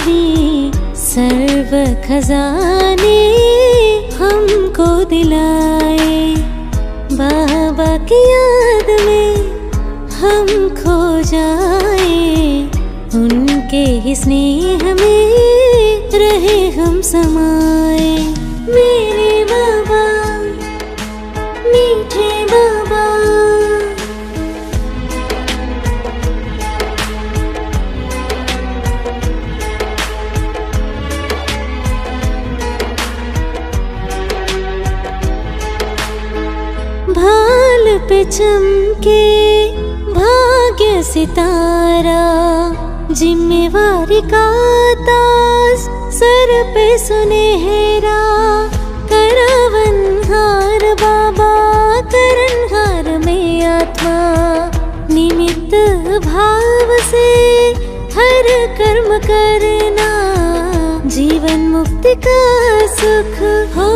ही सर्व खजाने हमको दिलाए। बाबा की याद में हम खो जाए। उनके ही स्नेह में रहे हम समाए। चमके भाग्य सितारा जिम्मेवारी का सर पे सुनहरा करवन हार बाबा करण हार में आत्मा। निमित्त भाव से हर कर्म करना। जीवन मुक्ति का सुख हो,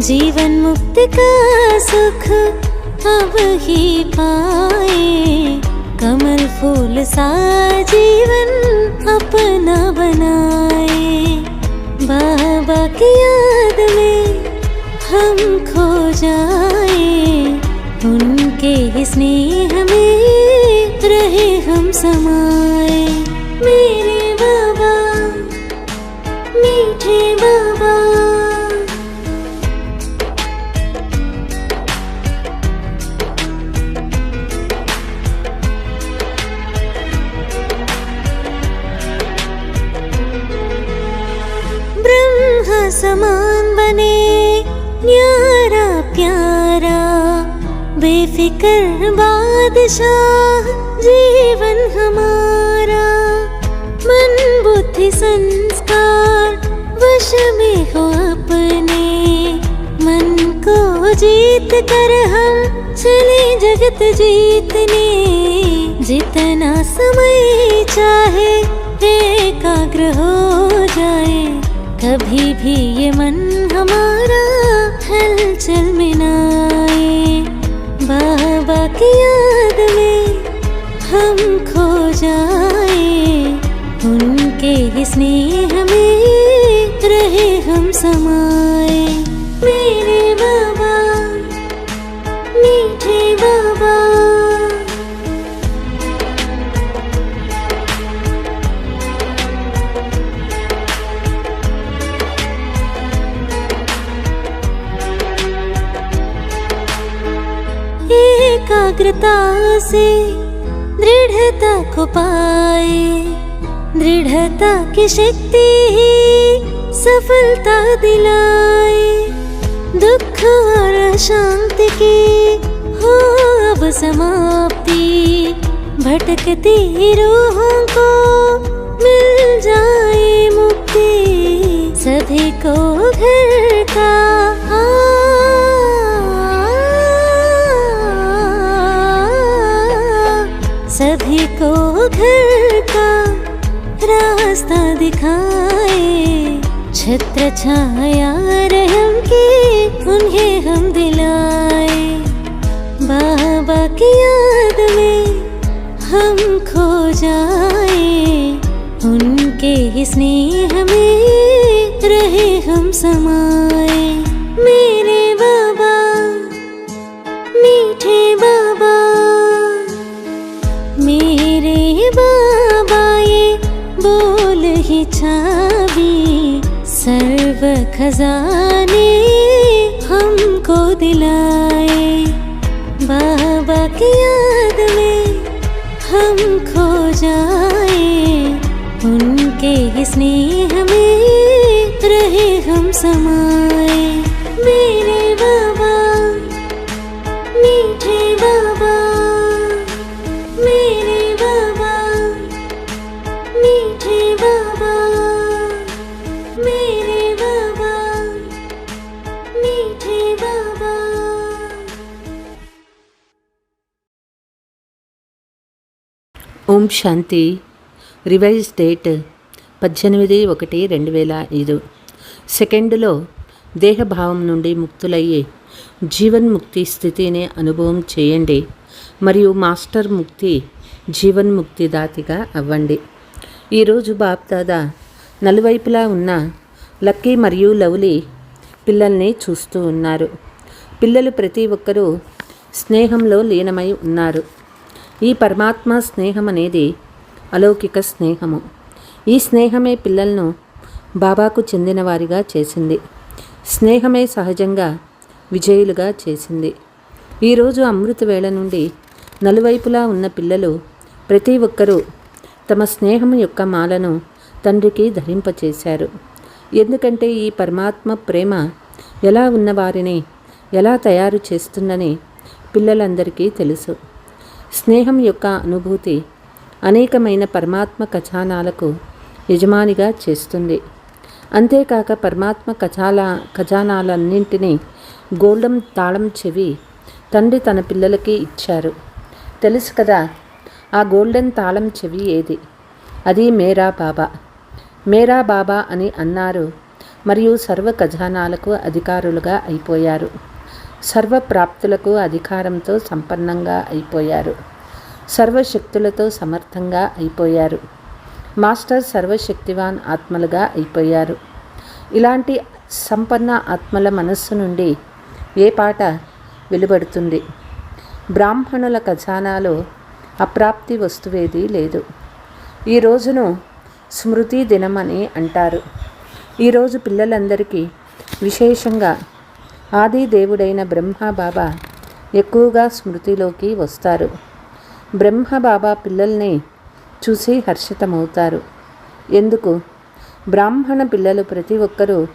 जीवन मुक्ति का सुख अब ही पाए। कमल फूल सा जीवन अपना बनाए। बाबा की याद में हम खो जाए। उनके स्नेह में रहे हम समाए। समान बने, न्यारा प्यारा, बेफिक्र बादशाह, जीवन हमारा। मन बुद्धि संस्कार, वश में हो अपने। मन को जीत कर हम चले जगत जीतने। जितना समय चाहे, एकाग्र हो जाए। कभी भी ये मन हमारा हलचल में ना आए। बाबा की याद में हम खो जाए। उनके ही स्नेह में रहे हम समाए को पाए। दृढ़ता की शक्ति ही सफलता दिलाए। दुख और अशांति की हो अब समाप्ति। भटकती रूहों को मिल जाए मुक्ति। सभी को घर का सभी को घर का रास्ता दिखाए, छत्र छाया रहम की उन्हें हम दिलाए। बाबा की याद में हम खो जाए, उनके स्नेह में रहे हम समाए। खजाने हमको दिलाए। बाबा की याद में हम खो जाए। उनके स्नेह में रहे हम समाए ఓం శాంతి. రివైజ్ డేట్ పద్దెనిమిది ఒకటి రెండు వేల ఐదు. సెకండ్లో దేహభావం నుండి ముక్తులయ్యే జీవన్ముక్తి స్థితిని అనుభవం చేయండి మరియు మాస్టర్ ముక్తి జీవన్ముక్తి దాతిగా అవ్వండి. ఈరోజు బాప్దాదా నలువైపులా ఉన్న లక్కీ మరియు లవ్లీ పిల్లల్ని చూస్తూ ఉన్నారు. పిల్లలు ప్రతి ఒక్కరూ స్నేహంలో లీనమై ఉన్నారు. ఈ పరమాత్మ స్నేహం అనేది అలౌకిక స్నేహము. ఈ స్నేహమే పిల్లలను బాబాకు చెందినవారిగా చేసింది. స్నేహమే సహజంగా విజయులుగా చేసింది. ఈరోజు అమృత వేళ నుండి నలువైపులా ఉన్న పిల్లలు ప్రతి ఒక్కరూ తమ స్నేహం యొక్క మాలను తండ్రికి ధరింపచేశారు. ఎందుకంటే ఈ పరమాత్మ ప్రేమ ఎలా ఉన్నవారిని ఎలా తయారు చేస్తుందని పిల్లలందరికీ తెలుసు. స్నేహం యొక్క అనుభూతి అనేకమైన పరమాత్మ ఖజానాలకు యజమానిగా చేస్తుంది. అంతేకాక పరమాత్మ ఖజాలా ఖజానాలన్నింటినీ గోల్డెన్ తాళం చెవి తండ్రి తన పిల్లలకి ఇచ్చారు. తెలుసు కదా ఆ గోల్డెన్ తాళం చెవి ఏది? అది మేరా బాబా. మేరా బాబా అని అన్నారు మరియు సర్వ ఖజానాలకు అధికారులుగా అయిపోయారు. సర్వ ప్రాప్తులకు అధికారంతో సంపన్నంగా అయిపోయారు. సర్వశక్తులతో సమర్థంగా అయిపోయారు. మాస్టర్ సర్వశక్తివాన్ ఆత్మలుగా అయిపోయారు. ఇలాంటి సంపన్న ఆత్మల మనస్సు నుండి ఏ పాట వెలువడుతుంది? బ్రాహ్మణుల ఖజానాలో అప్రాప్తి వస్తువేది లేదు. ఈ రోజును స్మృతి దినమని అంటారు. ఈరోజు పిల్లలందరికీ విశేషంగా ఆది దేవుడైన బ్రహ్మ బాబా ఎక్కువగా స్మృతిలోకి వస్తారు. బ్రహ్మ బాబా పిల్లల్ని చూసి హర్షితమవుతారు. ఎందుకు? బ్రాహ్మణ పిల్లలు ప్రతి ఒక్కరూ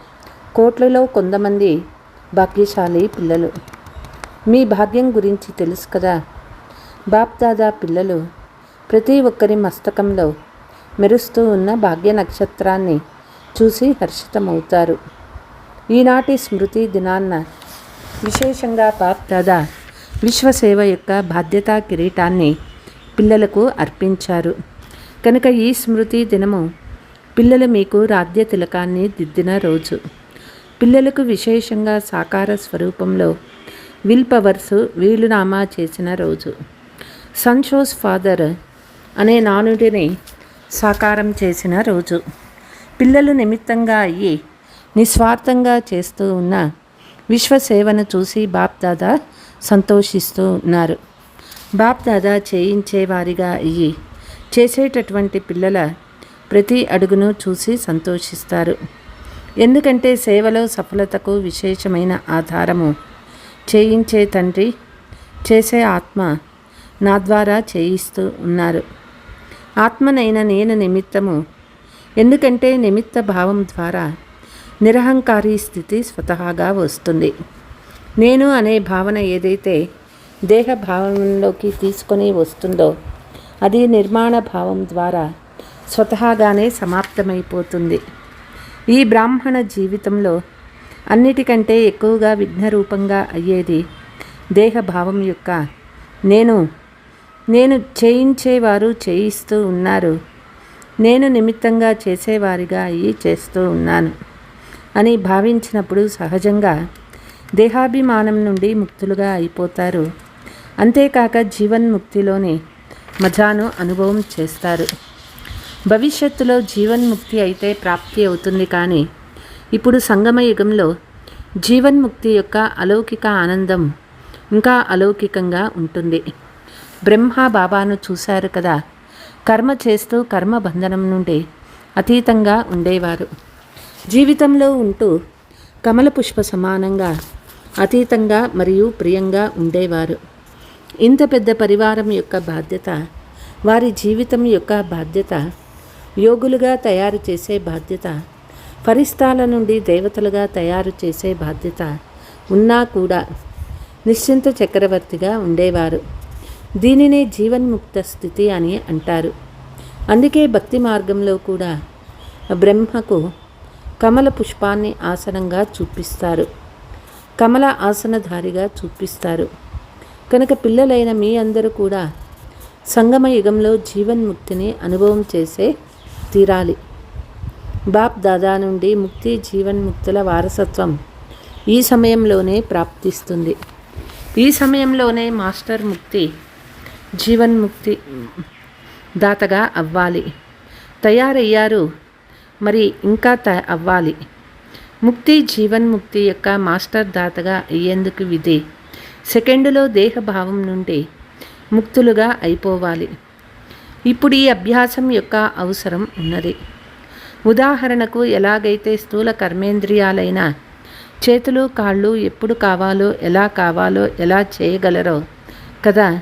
కోట్లలో కొంతమంది భాగ్యశాలి పిల్లలు. మీ భాగ్యం గురించి తెలుసు కదా. బాప్దాదా పిల్లలు ప్రతి ఒక్కరి మస్తకంలో మెరుస్తూ ఉన్న భాగ్య నక్షత్రాన్ని చూసి హర్షితమవుతారు. ఈనాటి స్మృతి దినాన్న విశేషంగా బాప్దాదా విశ్వసేవ యొక్క బాధ్యతా కిరీటాన్ని పిల్లలకు అర్పించారు. కనుక ఈ స్మృతి దినము పిల్లలు మీకు రాధ్య తిలకాన్ని దిద్దిన రోజు. పిల్లలకు విశేషంగా సాకార స్వరూపంలో విల్ పవర్స్ వీలునామా చేసిన రోజు. సన్షోస్ ఫాదర్ అనే నానుడిని సాకారం చేసిన రోజు. పిల్లలు నిమిత్తంగా అయ్యి నిస్వార్థంగా చేస్తూ ఉన్న విశ్వసేవను చూసి బాప్దాదా సంతోషిస్తూ ఉన్నారు. బాప్దాదా చేయించేవారిగా అయ్యి చేసేటటువంటి పిల్లల ప్రతి అడుగును చూసి సంతోషిస్తారు. ఎందుకంటే సేవలో సఫలతకు విశేషమైన ఆధారము చేయించే తండ్రి చేసే ఆత్మ నా ద్వారా చేయిస్తూ ఉన్నారు. ఆత్మనైన నేను నిమిత్తము. ఎందుకంటే నిమిత్త భావం ద్వారా నిరహంకారి స్థితి స్వతహాగా వస్తుంది. నేను అనే భావన ఏదైతే దేహ భావంలోకి తీసుకొని వస్తుందో అది నిర్మాణ భావం ద్వారా స్వతహాగానే సమాప్తమైపోతుంది. ఈ బ్రాహ్మణ జీవితంలో అన్నిటికంటే ఎక్కువగా విఘ్నరూపంగా అయ్యేది దేహభావం యొక్క నేను నేను చేయించేవారు చేయిస్తూ ఉన్నారు. నేను నిమిత్తంగా చేసేవారిగా అయ్యి చేస్తూ ఉన్నాను. అని భావించినప్పుడు సహజంగా దేహాభిమానం నుండి ముక్తులుగా అయిపోతారు. అంతేకాక జీవన్ముక్తిలోని మజాను అనుభవం చేస్తారు. భవిష్యత్తులో జీవన్ముక్తి అయితే ప్రాప్తి అవుతుంది కానీ ఇప్పుడు సంగమ యుగంలో జీవన్ముక్తి యొక్క అలౌకిక ఆనందం ఇంకా అలౌకికంగా ఉంటుంది. బ్రహ్మ బాబాను చూశారు కదా. కర్మ చేస్తూ కర్మ బంధనం నుండి అతీతంగా ఉండేవారు. జీవితంలో ఉంటూ కమల పుష్ప సమానంగా అతీతంగా మరియు ప్రియంగా ఉండేవారు. ఇంత పెద్ద పరివారం యొక్క బాధ్యత వారి జీవితం యొక్క బాధ్యత యోగులుగా తయారు చేసే బాధ్యత ఫరిస్తాల నుండి దేవతలుగా తయారు చేసే బాధ్యత ఉన్నా కూడా నిశ్చింత చక్రవర్తిగా ఉండేవారు. దీనినే జీవన్ముక్త స్థితి అని అంటారు. అందుకే భక్తి మార్గంలో కూడా బ్రహ్మకు కమల పుష్పాన్ని ఆసనంగా చూపిస్తారు. కమల ఆసనధారిగా చూపిస్తారు. కనుక పిల్లలైన మీ అందరూ కూడా సంగమ యుగంలో జీవన్ముక్తిని అనుభవం చేసే తీరాలి. బాప్ దాదా నుండి ముక్తి జీవన్ముక్తుల వారసత్వం ఈ సమయంలోనే ప్రాప్తిస్తుంది. ఈ సమయంలోనే మాస్టర్ ముక్తి జీవన్ముక్తి దాతగా అవ్వాలి. తయారయ్యారు మరి ఇంకా త అవ్వాలి. ముక్తి జీవన్ముక్తి యొక్క మాస్టర్ దాతగా అయ్యేందుకు విధి. సెకండులో దేహభావం నుండి ముక్తులుగా అయిపోవాలి. ఇప్పుడు ఈ అభ్యాసం యొక్క అవసరం ఉన్నది. ఉదాహరణకు ఎలాగైతే స్థూల కర్మేంద్రియాలైన చేతులు కాళ్ళు ఎప్పుడు కావాలో ఎలా కావాలో ఎలా చేయగలరో కదా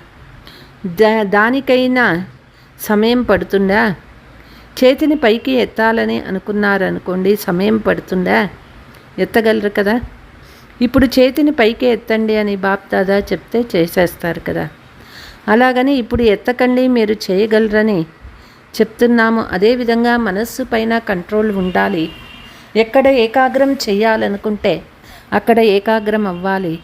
దా దానికైనా సమయం పడుతుందా? చేతిని పైకి ఎత్తాలని అనుకున్నారనుకోండి సమయం పడుతుందా? ఎత్తగలరు కదా. ఇప్పుడు చేతిని పైకి ఎత్తండి అని బాప్ దాదా చెప్తే చేసేస్తారు కదా. అలాగని ఇప్పుడు ఎత్తకండి మీరు చేయగలరని చెప్తున్నాము. అదేవిధంగా మనస్సు పైన కంట్రోల్ ఉండాలి. ఎక్కడ ఏకాగ్రం చేయాలనుకుంటే అక్కడ ఏకాగ్రం అవ్వాలి.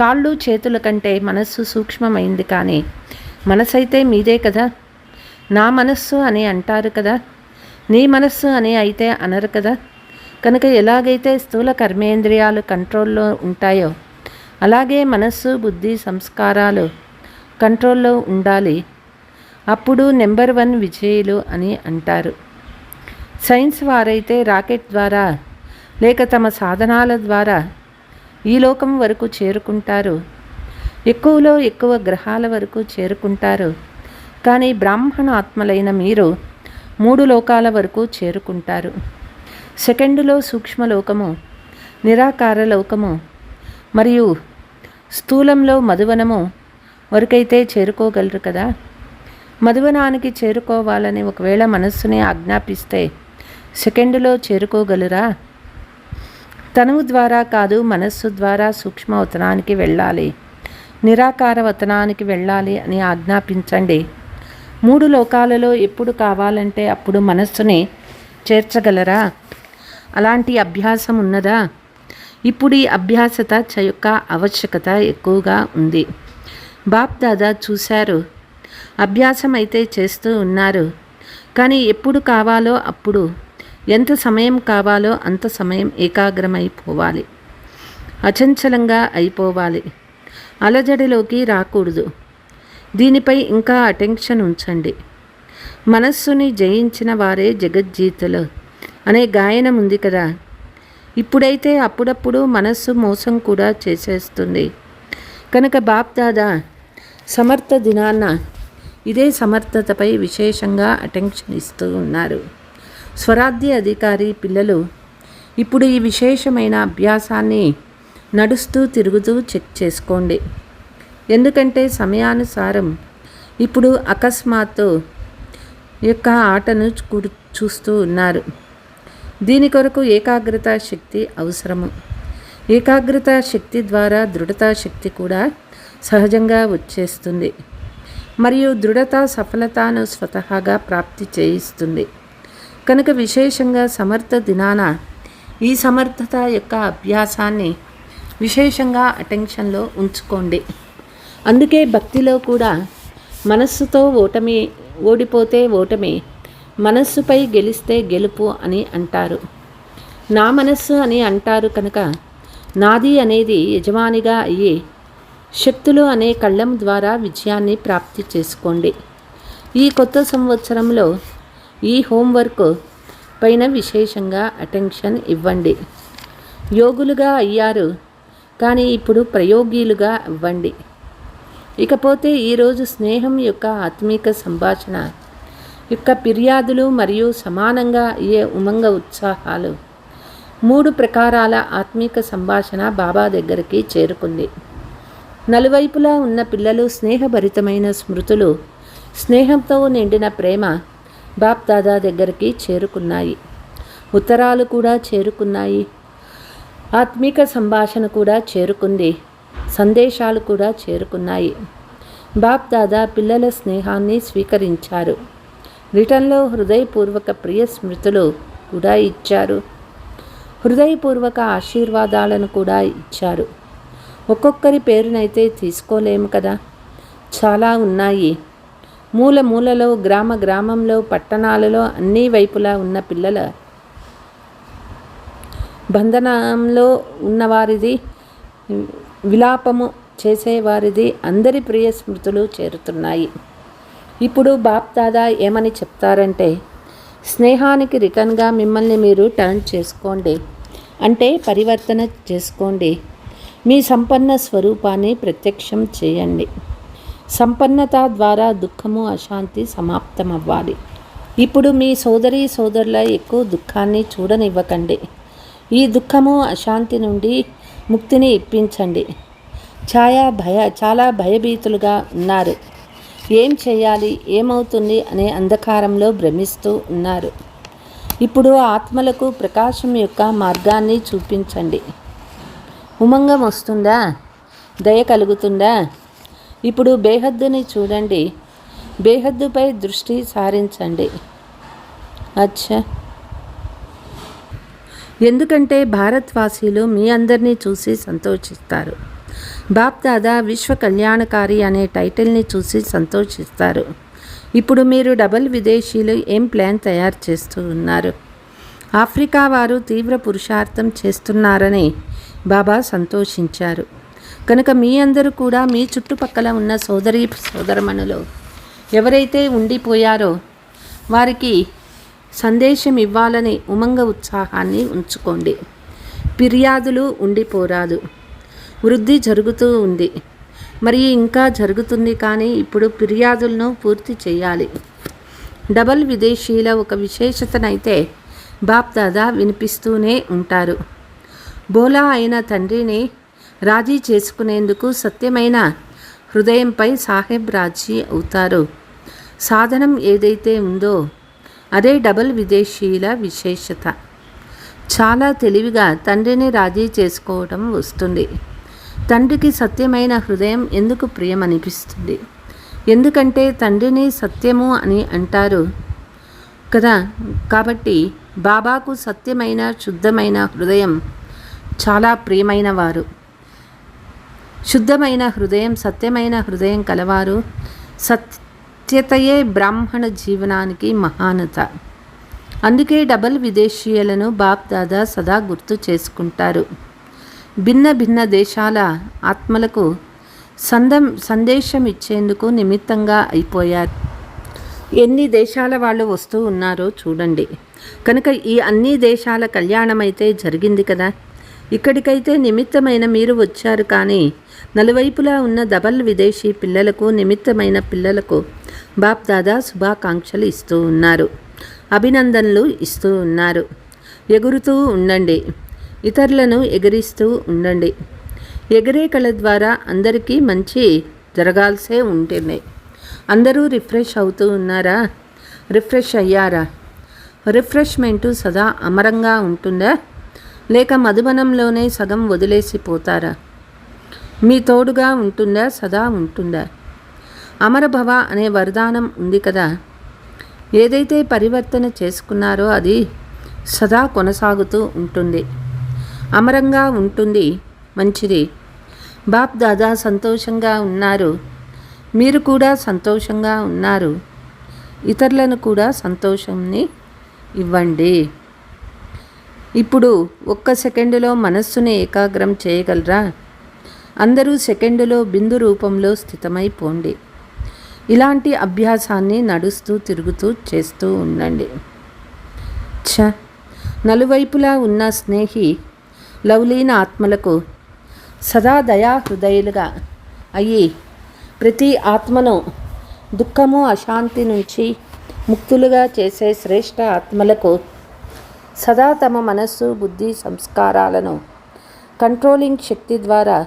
కాళ్ళు చేతుల కంటే మనస్సు సూక్ష్మమైంది కానీ మనసైతే మీదే కదా. నా మనస్సు అని అంటారు కదా? నీ మనస్సు అని అయితే అనరు కదా? కనుక ఎలాగైతే స్థూల కర్మేంద్రియాలు కంట్రోల్లో ఉంటాయో అలాగే మనస్సు బుద్ధి సంస్కారాలు కంట్రోల్లో ఉండాలి. అప్పుడు నెంబర్ వన్ విజయులు అని అంటారు. సైన్స్ వారైతే రాకెట్ ద్వారా లేక తమ సాధనాల ద్వారా ఈ లోకం వరకు చేరుకుంటారు. ఎక్కువలో ఎక్కువ గ్రహాల వరకు చేరుకుంటారు. కానీ బ్రాహ్మణ ఆత్మలైన మీరు మూడు లోకాల వరకు చేరుకుంటారు. సెకండులో సూక్ష్మలోకము నిరాకార లోకము మరియు స్థూలంలో మధువనము వరకైతే చేరుకోగలరు కదా? మధువనానికి చేరుకోవాలని ఒకవేళ మనస్సుని ఆజ్ఞాపిస్తే సెకండులో చేరుకోగలరా? తనువు ద్వారా కాదు మనస్సు ద్వారా సూక్ష్మవతనానికి వెళ్ళాలి. నిరాకార వతనానికి వెళ్ళాలి అని ఆజ్ఞాపించండి. మూడు లోకాలలో ఎప్పుడు కావాలంటే అప్పుడు మనస్సుని చేర్చగలరా? అలాంటి అభ్యాసం ఉన్నదా? ఇప్పుడు ఈ అభ్యాసత చ యొక్క ఆవశ్యకత ఎక్కువగా ఉంది. బాప్ దాదా చూశారు. అభ్యాసం అయితే చేస్తూ ఉన్నారు. కానీ ఎప్పుడు కావాలో అప్పుడు. ఎంత సమయం కావాలో అంత సమయం ఏకాగ్రమైపోవాలి. అచంచలంగా అయిపోవాలి. అలజడిలోకి రాకూడదు. దీనిపై ఇంకా అటెన్షన్ ఉంచండి. మనస్సుని జయించిన వారే జగజ్జీతులు. అనే గాయనం ఉంది కదా. ఇప్పుడైతే అప్పుడప్పుడు మనస్సు మోసం కూడా చేసేస్తుంది. కనుక బాప్దాదా సమర్థ దినాన్న ఇదే సమర్థతపై విశేషంగా అటెన్షన్ ఇస్తూ ఉన్నారు. స్వరాధ్య అధికారి పిల్లలు ఇప్పుడు ఈ విశేషమైన అభ్యాసాన్ని నడుస్తూ తిరుగుతూ చెక్ చేసుకోండి. ఎందుకంటే సమయానుసారం ఇప్పుడు అకస్మాత్తు యొక్క ఆటను చూస్తూ ఉన్నారు. దీని కొరకు ఏకాగ్రత శక్తి అవసరము. ఏకాగ్రత శక్తి ద్వారా దృఢతా శక్తి కూడా సహజంగా వచ్చేస్తుంది. మరియు దృఢత సఫలతను స్వతహాగా ప్రాప్తి చేయిస్తుంది. కనుక విశేషంగా సమర్థ దినాన ఈ సమర్థత యొక్క అభ్యాసాన్ని విశేషంగా అటెన్షన్లో ఉంచుకోండి. అందుకే భక్తిలో కూడా మనస్సుతో ఓటమి ఓడిపోతే ఓటమి మనస్సుపై గెలిస్తే గెలుపు అని అంటారు. నా మనస్సు అని అంటారు కనుక నాది అనేది యజమానిగా అయ్యి శక్తులు అనే కళ్ళం ద్వారా విజయాన్ని ప్రాప్తి చేసుకోండి. ఈ కొత్త సంవత్సరంలో ఈ హోంవర్క్ పైన విశేషంగా అటెన్షన్ ఇవ్వండి. యోగులుగా అయ్యారు కానీ ఇప్పుడు ప్రయోగీలుగా ఇవ్వండి ఇకపోతే ఈరోజు స్నేహం యొక్క ఆత్మీక సంభాషణ యొక్క ఫిర్యాదులు మరియు సమానంగా అయ్యే ఉమంగ ఉత్సాహాలు. మూడు ప్రకారాల ఆత్మీక సంభాషణ బాబా దగ్గరికి చేరుకుంది. నలువైపులా ఉన్న పిల్లలు స్నేహభరితమైన స్మృతులు స్నేహంతో నిండిన ప్రేమ బాప్ దాదా దగ్గరికి చేరుకున్నాయి. ఉత్తరాలు కూడా చేరుకున్నాయి. ఆత్మీక సంభాషణ కూడా చేరుకుంది. సందేశాలు కూడా చేరుకున్నాయి. బాప్ దాదా పిల్లల స్నేహాన్ని స్వీకరించారు. రిటర్న్లో హృదయపూర్వక ప్రియ స్మృతులు కూడా ఇచ్చారు. హృదయపూర్వక ఆశీర్వాదాలను కూడా ఇచ్చారు. ఒక్కొక్కరి పేరునైతే తీసుకోలేము కదా? చాలా ఉన్నాయి. మూల మూలలో గ్రామ గ్రామంలో పట్టణాలలో అన్ని వైపులా ఉన్న పిల్లల బంధనంలో ఉన్నవారిది విలాపము చేసేవారిది అందరి ప్రియ స్మృతులు చేరుతున్నాయి. ఇప్పుడు బాప్ దాదా ఏమని చెప్తారంటే స్నేహానికి రిటర్న్గా మిమ్మల్ని మీరు టర్న్ చేసుకోండి అంటే పరివర్తన చేసుకోండి. మీ సంపన్న స్వరూపాన్ని ప్రత్యక్షం చేయండి. సంపన్నత ద్వారా దుఃఖము అశాంతి సమాప్తమవ్వాలి. ఇప్పుడు మీ సోదరి సోదరుల ఎక్కువ దుఃఖాన్ని చూడనివ్వకండి. ఈ దుఃఖము అశాంతి నుండి ముక్తిని ఇప్పించండి. ఛాయా భయ చాలా భయభీతులుగా ఉన్నారు. ఏం చేయాలి? ఏమవుతుంది? అనే అంధకారంలో భ్రమిస్తూ ఉన్నారు. ఇప్పుడు ఆత్మలకు ప్రకాశం యొక్క మార్గాన్ని చూపించండి. ఉమంగం వస్తుందా? దయ కలుగుతుందా? ఇప్పుడు బేహద్దుని చూడండి. బేహద్దుపై దృష్టి సారించండి. అచ్చా! ఎందుకంటే భారత్వాసీలు మీ అందరినీ చూసి సంతోషిస్తారు. బాప్ దాదా విశ్వ కళ్యాణకారి అనే టైటిల్ని చూసి సంతోషిస్తారు. ఇప్పుడు మీరు డబల్ విదేశీయులు ఏం ప్లాన్ తయారు చేస్తూ ఉన్నారు? ఆఫ్రికా వారు తీవ్ర పురుషార్థం చేస్తున్నారని బాబా సంతోషించారు. కనుక మీ అందరూ కూడా మీ చుట్టుపక్కల ఉన్న సోదరి సోదరమణులు ఎవరైతే ఉండిపోయారో వారికి సందేశం ఇవ్వాలని ఉమంగ ఉత్సాహాన్ని ఉంచుకోండి. ఫిర్యాదులు ఉండిపోరాదు. వృద్ధి జరుగుతూ ఉంది. మరి ఇంకా జరుగుతుంది కానీ ఇప్పుడు ఫిర్యాదులను పూర్తి చేయాలి. డబల్ విదేశీయుల ఒక విశేషతనైతే బాప్దాదా వినిపిస్తూనే ఉంటారు. బోలా అయిన తండ్రిని రాజీ చేసుకునేందుకు సత్యమైన హృదయంపై సాహెబ్ రాజీ అవుతారు. సాధనం ఏదైతే ఉందో అదే డబల్ విదేశీయుల విశేషత. చాలా తెలివిగా తండ్రిని రాజీ చేసుకోవటం వస్తుంది. తండ్రికి సత్యమైన హృదయం ఎందుకు ప్రియమనిపిస్తుంది? ఎందుకంటే తండ్రిని సత్యము అని అంటారు కదా. కాబట్టి బాబాకు సత్యమైన శుద్ధమైన హృదయం చాలా ప్రియమైన వారు శుద్ధమైన హృదయం సత్యమైన హృదయం కలవారు. సత్ సత్యతయే బ్రాహ్మణ జీవనానికి మహానత. అందుకే డబల్ విదేశీయులను బాప్ దాదా సదా గుర్తు చేసుకుంటారు. భిన్న భిన్న దేశాల ఆత్మలకు సందం సందేశం ఇచ్చేందుకు నిమిత్తంగా అయిపోయారు. ఎన్ని దేశాల వాళ్ళు వస్తూ ఉన్నారో చూడండి. కనుక ఈ అన్ని దేశాల కళ్యాణమైతే జరిగింది కదా? ఇక్కడికైతే నిమిత్తమైన మీరు వచ్చారు కానీ నలువైపులా ఉన్న డబల్ విదేశీ పిల్లలకు నిమిత్తమైన పిల్లలకు బాప్ దాదా శుభాకాంక్షలు ఇస్తూ ఉన్నారు. అభినందనలు ఇస్తూ ఉన్నారు. ఎగురుతూ ఉండండి. ఇతరులను ఎగిరిస్తూ ఉండండి. ఎగిరే కళ ద్వారా అందరికీ మంచి జరగాల్సే ఉంటుంది. అందరూ రిఫ్రెష్ అవుతూ ఉన్నారా? రిఫ్రెష్ అయ్యారా? రిఫ్రెష్మెంటు సదా అమరంగా ఉంటుందా? లేక మధుబనంలోనే సగం వదిలేసి పోతారా? మీ తోడుగా ఉంటుందా? సదా ఉంటుందా? అమరభవ అనే వరదానం ఉంది కదా. ఏదైతే పరివర్తన చేసుకున్నారో అది సదా కొనసాగుతూ ఉంటుంది. అమరంగా ఉంటుంది. మంచిది. బాప్ దాదా సంతోషంగా ఉన్నారు. మీరు కూడా సంతోషంగా ఉన్నారు. ఇతరులను కూడా సంతోషంని ఇవ్వండి. ఇప్పుడు ఒక్క సెకండులో మనస్సుని ఏకాగ్రం చేయగలరా? అందరూ సెకండులో బిందు రూపంలో స్థితమైపోండి ఇలాంటి అభ్యాసాన్ని నడుస్తూ తిరుగుతూ చేస్తూ ఉండండి. ఛ! నలువైపులా ఉన్న స్నేహి లవ్లీన ఆత్మలకు సదా దయా హృదయులుగా అయ్యి ప్రతి ఆత్మను దుఃఖము అశాంతి నుంచి ముక్తులుగా చేసే శ్రేష్ఠ ఆత్మలకు సదా తమ మనస్సు బుద్ధి సంస్కారాలను కంట్రోలింగ్ శక్తి ద్వారా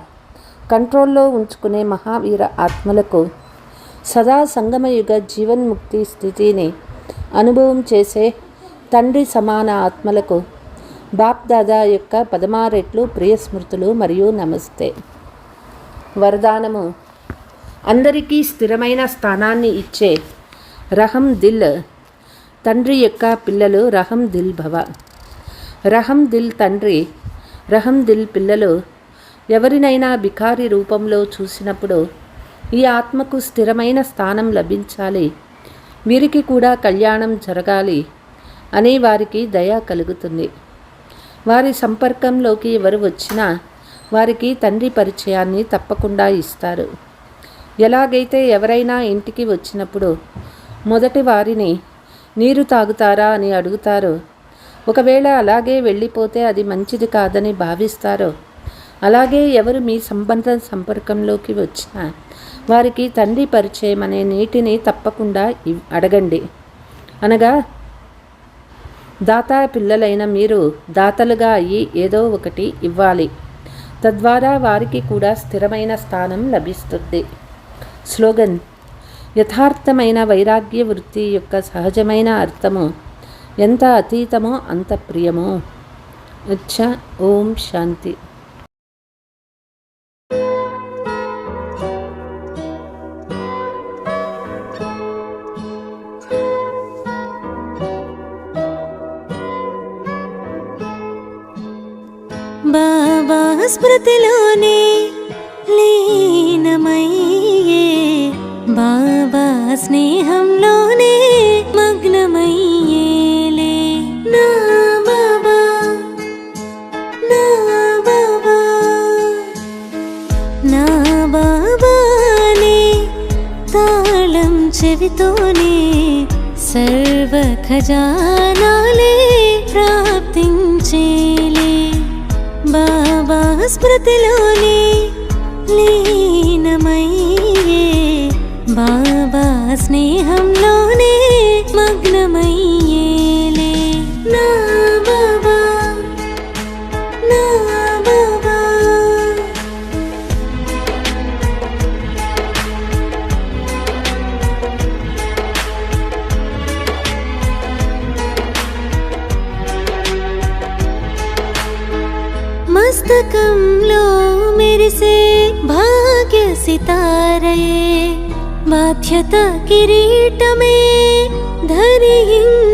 కంట్రోల్లో ఉంచుకునే మహావీర ఆత్మలకు సదా సంగమయుగ జీవన్ముక్తి స్థితిని అనుభవం చేసే తండ్రి సమాన ఆత్మలకు బాప్ దాదా యొక్క పదమారెట్లు ప్రియ స్మృతులు మరియు నమస్తే. వరదానము. అందరికీ స్థిరమైన స్థానాన్ని ఇచ్చే రహం దిల్ తండ్రి యొక్క పిల్లలు రహం దిల్ భవ. రహం దిల్ తండ్రి రహం దిల్ పిల్లలు ఎవరినైనా బికారి రూపంలో చూసినప్పుడు ఈ ఆత్మకు స్థిరమైన స్థానం లభించాలి. వీరికి కూడా కళ్యాణం జరగాలి అనే వారికి దయ కలుగుతుంది. వారి సంపర్కంలోకి ఎవరు వచ్చినా వారికి తండ్రి పరిచయాన్ని తప్పకుండా ఇస్తారు. ఎలాగైతే ఎవరైనా ఇంటికి వచ్చినప్పుడు మొదటి వారిని నీరు తాగుతారా అని అడుగుతారో. ఒకవేళ అలాగే వెళ్ళిపోతే అది మంచిది కాదని భావిస్తారో. అలాగే ఎవరు మీ సంబంధ సంపర్కంలోకి వచ్చినా వారికి తండ్రి పరిచయం అనే నీటిని తప్పకుండా ఇవ్- అడగండి. అనగా దాతా పిల్లలైన మీరు దాతలుగా అయ్యి ఏదో ఒకటి ఇవ్వాలి. తద్వారా వారికి కూడా స్థిరమైన స్థానం లభిస్తుంది. స్లోగన్ యథార్థమైన వైరాగ్య వృత్తి యొక్క సహజమైన అర్థము ఎంత అతీతమో అంత ప్రియమో. అచ్చా ఓం శాంతి. బాబా స్మృతిలోనే లీనమయ్యే బాబా స్నేహంలోనే మగ్నమయ్యేలే. నా బాబా నా బాబా నా బాబానే తాళం చెవితోనే సర్వ ఖజానాలే ప్రాప్తించేలే. బాబా స్మృతిలోనే లీనమయ్యే బాబా స్నేహంలోనే మగ్నమయ్యేలే. నా బాబా నా బాబా. మస్తకంలో మెరిసే భాగ్య సితారయే బాధ్యత కిరీటమే ధరించేలే.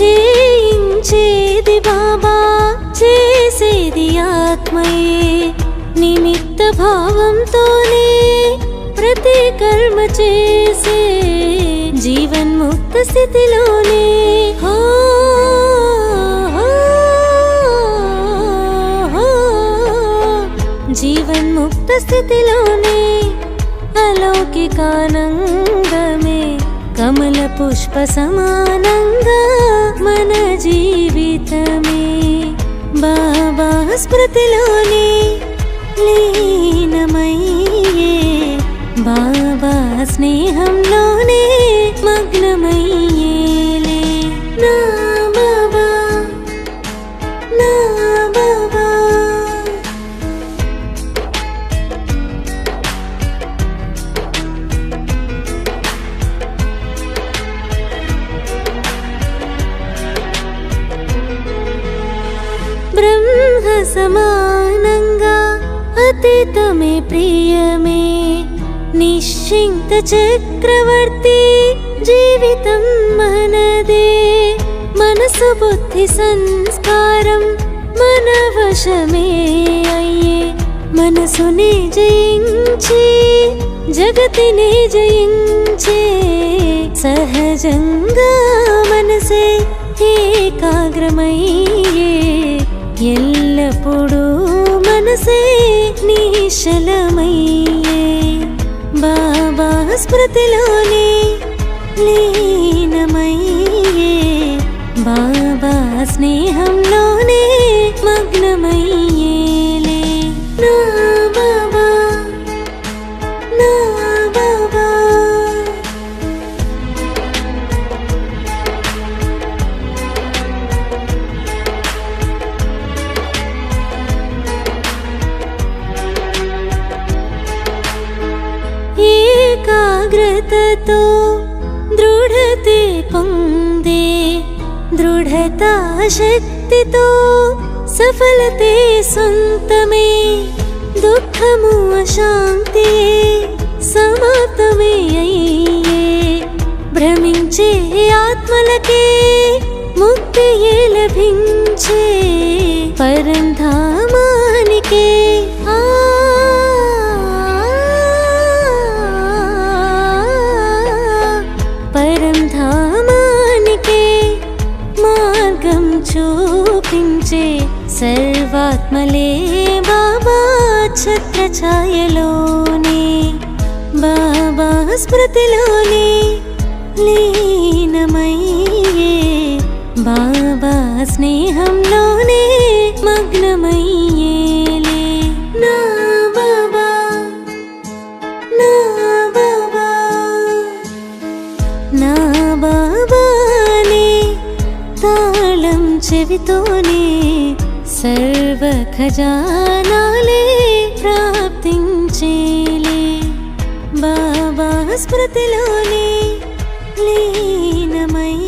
చేయించేది బాబా చేసేది ఆత్మయే. నిమిత్త భావంతోనే ప్రతి కర్మ చేసే. జీవన్ముక్త స్థితిలోనే. హో, జీవన్ముక్త స్థితిలోనే. అలౌకికానందమే కమల పుష్ప సమానంగా మన జీవితమే. బాబా స్మృతిలోనే లీనమయ్యే బాబా స్నేహంలోనే మగ్నమయ్యే. చింత చక్రవర్తి జీవితం మనదే. మనసు బుద్ధి సంస్కారం మన వశమే అయ్యే. మనసుని జయించి జగతిని జయించే. సహజంగా మనసే ఏకాగ్రమయ్యే. ఎల్లప్పుడూ మనసే నిశలమయ్యే స్మృతిలోనే లీనమయ్యే బాబా స్నేహంలో శక్తితో సఫలతే సొంతమే దుఃఖము అశాంతి సమాప్తమే అయ్యే. భ్రమించే ఆత్మలకే ముక్తియే లభించే పరంధా వలే బాబా ఛత్ర ఛాయలోనే బాబా స్మృతిలోనే లీనమయ్యే బాబా స్నేహంలోనే మగ్నమయ్యేలే. నా బాబా నా బాబా నా బాబానే తాళం చెవితోనే సర్వ ఖజానాలే ప్రాప్తించేలే. బాబా స్మృతిలోనే లీనమయ్యే.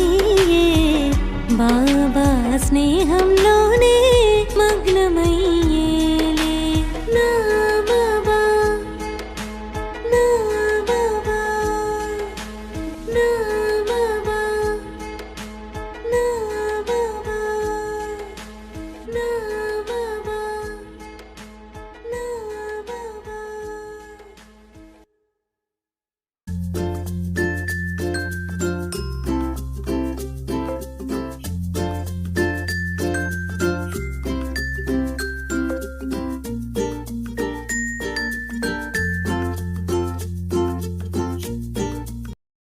బాబా స్నేహం